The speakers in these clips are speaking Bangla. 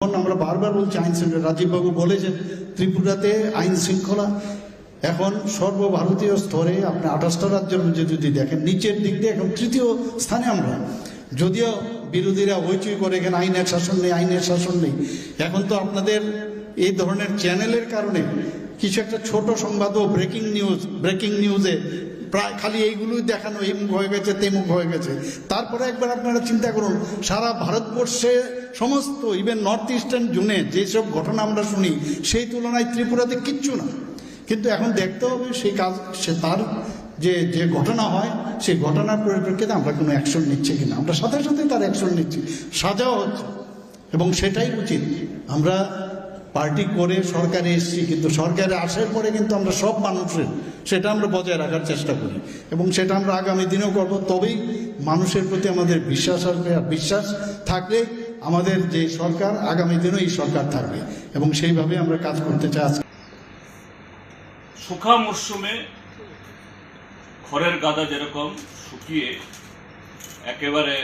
আমরা বারবার বলছি, আইন শৃঙ্খলা। রাজীববাবু বলেছেন ত্রিপুরাতে আইন শৃঙ্খলা। এখন সর্বভারতীয় স্তরে আপনি আঠাশটা রাজ্যের মধ্যে যদি দেখেন, নিচের দিক দিয়ে এখন তৃতীয় স্থানে আমরা। যদিও বিরোধীরা হইচই করে, এখানে আইনের শাসন নেই, আইনের শাসন নেই। এখন তো আপনাদের এই ধরনের চ্যানেলের কারণে কিছু একটা ছোট সংবাদও ব্রেকিং নিউজ ব্রেকিং নিউজে প্রায় খালি এইগুলোই দেখানো এই মুখ হয়ে গেছে তেমুখ হয়ে গেছে। তারপরে একবার আপনারা চিন্তা করুন, সারা ভারতবর্ষে সমস্ত ইভেন নর্থ ইস্টার্ন জুনে যেসব ঘটনা আমরা শুনি, সেই তুলনায় ত্রিপুরাতে কিচ্ছু না। কিন্তু এখন দেখতে হবে, সেই কাজ, সে তার যে যে ঘটনা হয়, সেই ঘটনার পরিপ্রেক্ষিতে আমরা কোনো অ্যাকশন নিচ্ছি কিনা। আমরা সাথে সাথে তার অ্যাকশন নিচ্ছি। সাজাও হচ্ছে। এবং সেটাই উচিত। আমরা পার্টি করে সরকারে এসেছি, কিন্তু সরকারে আসার পরে কিন্তু আমরা সব মানুষের সেটা আমরা বজায় রাখার চেষ্টা করি। এবং সেটা আমরা আগামী দিনেও করব। তবেই মানুষের প্রতি আমাদের বিশ্বাস আসবে। আর বিশ্বাস থাকলে আমাদের যে সরকার, আগামী দিনেও এই সরকার থাকবে। এবং সেইভাবে আমরা কাজ করতে চাই শুখা মরশুমে খড়ের গাদা যেরকম শুকিয়ে একেবারে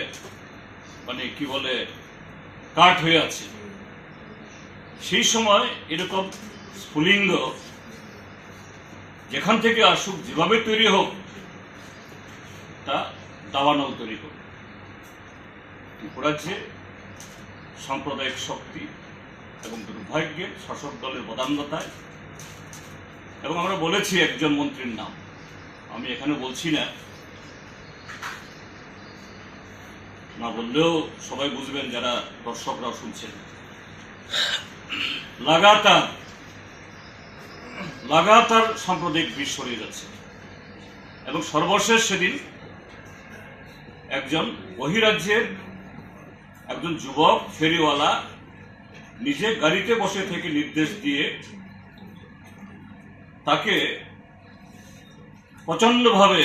মানে কি বলে, কাঠ হয়ে আছে। সেই সময় এরকম স্ফুলিঙ্গ যেখান থেকে আসুক, যেভাবে তৈরি হোক, তা দাবানল তৈরি করবে ত্রিপুরার যে সাম্প্রদায়িক শক্তি এবং দুর্ভাগ্যে শাসক দলের বদান্যতায়, এবং আমরা বলেছি একজন মন্ত্রীর নাম, আমি এখানে বলছি না। না বললেও সবাই বুঝবেন যারা দর্শকরাও শুনছেন। লাগাতার লাগাতার সাম্প্রদায়িক বিষ ছড়িয়ে যাচ্ছে। এবং সর্বশেষ সেদিন একজন বহিরাজ্যের একজন যুবক, ফেরিওয়ালা, নিজে গাড়িতে বসে থেকে নির্দেশ দিয়ে তাকে প্রচন্ডভাবে